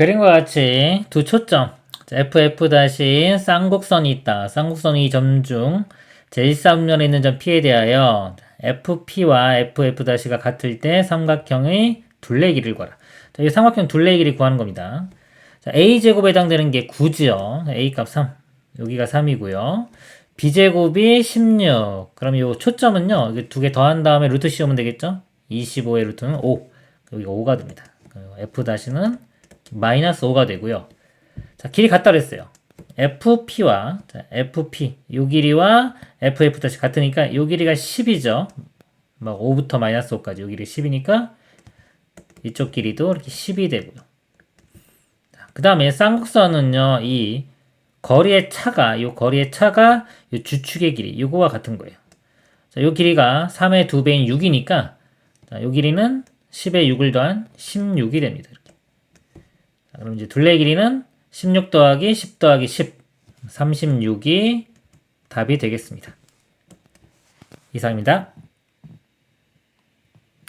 그림과 같이 두 초점 자, FF 다시 쌍곡선이 있다. 쌍곡선이 점 중 제1삼면에 있는 점 P에 대하여 FP와 FF 다시가 같을 때 삼각형의 둘레 길이를 구하라. 자, 이 삼각형 둘레 길이 구하는 겁니다. 자, A 제곱에 해당되는 게 9죠. A 값 3. 여기가 3이고요. B 제곱이 16. 그럼 이 초점은요. 두 개 더한 다음에 루트 씌우면 되겠죠? 25의 루트는 5. 여기 5가 됩니다. F 다시는 마이너스 5가 되고요. 자, 길이 같다 그랬어요. FP와 자, FP 요 길이와 FF 다시 같으니까 요 길이가 10이죠. 막 5부터 마이너스 5까지 요 길이 10이니까 이쪽 길이도 이렇게 10이 되고요. 그 다음에 쌍곡선은요, 이 거리의 차가, 요 거리의 차가 요 주축의 길이, 요거와 같은 거예요. 자, 요 길이가 3의 2배인 6이니까, 자, 요 길이는 10의 6을 더한 16이 됩니다. 자, 그럼 이제 둘레 길이는 16 더하기 10 더하기 10, 36이 답이 되겠습니다. 이상입니다.